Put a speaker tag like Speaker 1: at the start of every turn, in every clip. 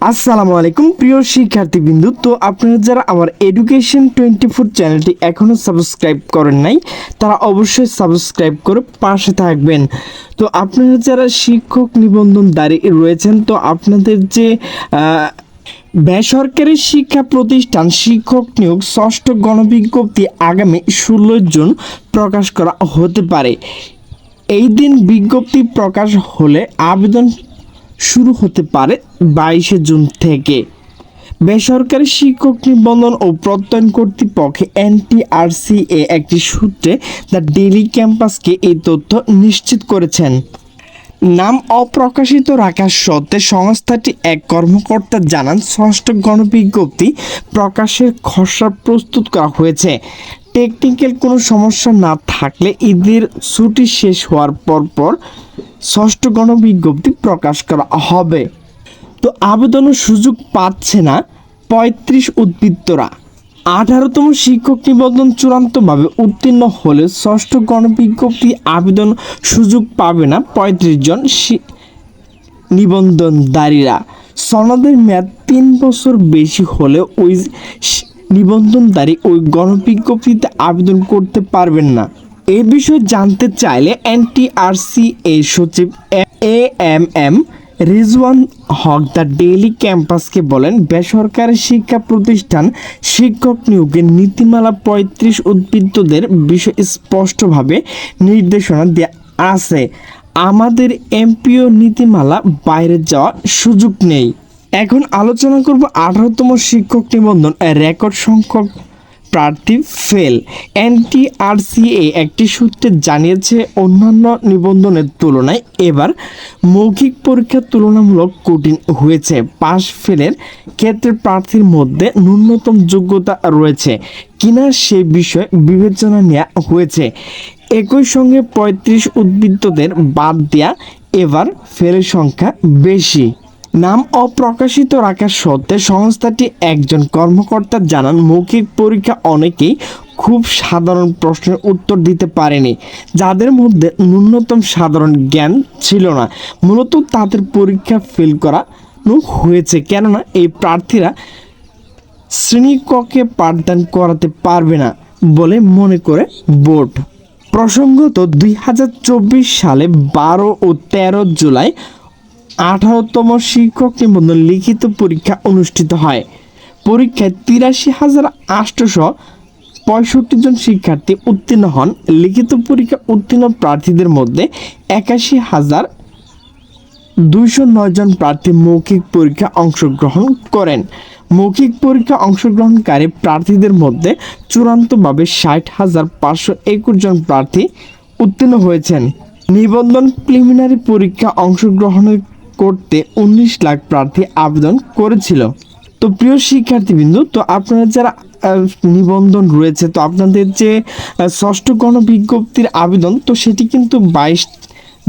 Speaker 1: আসসালামু আলাইকুম, প্রিয় শিক্ষার্থীবৃন্দু। তো আপনারা যারা আমার এডুকেশন টোয়েন্টি ফোর চ্যানেলটি এখনও সাবস্ক্রাইব করেন নাই, তারা অবশ্যই সাবস্ক্রাইব করে পাশে থাকবেন। তো আপনারা যারা শিক্ষক নিবন্ধন দাঁড়িয়ে রয়েছেন, তো আপনাদের যে বেসরকারি শিক্ষা প্রতিষ্ঠান শিক্ষক নিয়োগ ষষ্ঠ গণবিজ্ঞপ্তি আগামী ষোলো জুন প্রকাশ করা হতে পারে। এই দিন বিজ্ঞপ্তি প্রকাশ হলে আবেদন শুরু হতে পারে বাইশে জুন থেকে। বেসরকারি শিক্ষক নিবন্ধন ও প্রত্যয়ন কর্তৃপক্ষ এনটিআরসিএ একটি সূত্রে দ্য ডেইলি ক্যাম্পাসকে এই তথ্য নিশ্চিত করেছেন। নাম অপ্রকাশিত রাখার সত্ত্বে সংস্থাটি এক কর্মকর্তা জানান, ষষ্ঠ গণবিজ্ঞপ্তি প্রকাশের খসড়া প্রস্তুত করা হয়েছে। টেকনিক্যাল কোনো সমস্যা না থাকলে ঈদের ছুটি শেষ হওয়ার পর পর ষষ্ঠ গণবিজ্ঞপ্তি প্রকাশ করা হবে। তো আবেদনের সুযোগ পাচ্ছে না পঁয়ত্রিশ উদ্বৃত্তরা। আঠারোতম শিক্ষক নিবন্ধন চূড়ান্তভাবে উত্তীর্ণ হলে ষষ্ঠ গণবিজ্ঞপ্তি আবেদন সুযোগ পাবে না পঁয়ত্রিশ জন নিবন্ধনদারীরা। সনদের মেয়াদ তিন বছর বেশি হলে ওই নিবন্ধনদারী ওই গণবিজ্ঞপ্তিতে আবেদন করতে পারবেন না। এ বিষয়ে জানতে চাইলে এনটিআরসি এর সচিব A M M Rizwan Haque the daily ক্যাম্পাসকে বলেন, বেসরকারি শিক্ষা প্রতিষ্ঠান শিক্ষক নিয়োগের নীতিমালা পঁয়ত্রিশ উদ্বৃত্তদের বিষয়ে স্পষ্টভাবে নির্দেশনা দেওয়া আছে। আমাদের এমপিও নীতিমালা বাইরে যাওয়ার সুযোগ নেই। এখন আলোচনা করব আঠারোতম শিক্ষক নিবন্ধন রেকর্ড সংখ্যক প্রার্থী ফেল এনটিআরসিএ একটি সূত্রে জানিয়েছে অন্যান্য নিবন্ধনের তুলনায় এবার মৌখিক পরীক্ষা তুলনামূলক কঠিন হয়েছে। পাশ ফেলের ক্ষেত্রে প্রার্থীর মধ্যে ন্যূনতম যোগ্যতা রয়েছে কিনা সে বিষয়ে বিবেচনা নেওয়া হয়েছে। একই সঙ্গে পঁয়ত্রিশ উদ্বৃত্তদের বাদ দেয়া এবার ফেলের সংখ্যা বেশি। নাম অপ্রকাশিত রাখার সত্ত্বে সংস্থাটি একজন কর্মকর্তা জানান, মৌখিক পরীক্ষা অনেকেই খুব সাধারণ প্রশ্নের উত্তর দিতে পারেনি, যাদের মধ্যে ন্যূনতম সাধারণ জ্ঞান ছিল না। মূলত তাদের পরীক্ষা ফেল করানো হয়েছে, কেননা এই প্রার্থীরা শ্রেণীকক্ষে পাঠদান করাতে পারবে না বলে মনে করে বোর্ড। প্রসঙ্গত, দুই হাজার চব্বিশ সালে বারো ও তেরো জুলাই আঠারোতম শিক্ষক নিবন্ধন লিখিত পরীক্ষা অনুষ্ঠিত হয়। পরীক্ষায় তিরাশি হাজার আটশোশো পঁয়ষট্টি জন শিক্ষার্থী উত্তীর্ণ হন। লিখিত পরীক্ষা উত্তীর্ণ প্রার্থীদের মধ্যে একাশি হাজার দুইশো জন প্রার্থী মৌখিক পরীক্ষা অংশগ্রহণ করেন। মৌখিক পরীক্ষা অংশগ্রহণকারী প্রার্থীদের মধ্যে চূড়ান্তভাবে ষাট হাজার পাঁচশো একুশ জন প্রার্থী উত্তীর্ণ হয়েছেন। নিবন্ধন প্রিলিমিনারি পরীক্ষা অংশগ্রহণ করতে উনিশ লাখ প্রার্থী আবেদন করেছিল। তো প্রিয় শিক্ষার্থীবৃন্দ, তো আপনারা যারা নিবন্ধন রয়েছে, তো আপনাদের যে ষষ্ঠ গণবিজ্ঞপ্তির আবেদন, তো সেটি কিন্তু বাইশ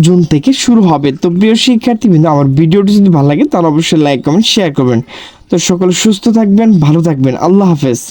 Speaker 1: জুন থেকে শুরু হবে। তো প্রিয় শিক্ষার্থীবৃন্দ, আমার ভিডিওটি যদি ভালো লাগে, তাহলে অবশ্যই লাইক কমেন্ট শেয়ার করবেন। তো সকলে সুস্থ থাকবেন, ভালো থাকবেন। আল্লাহ হাফেজ।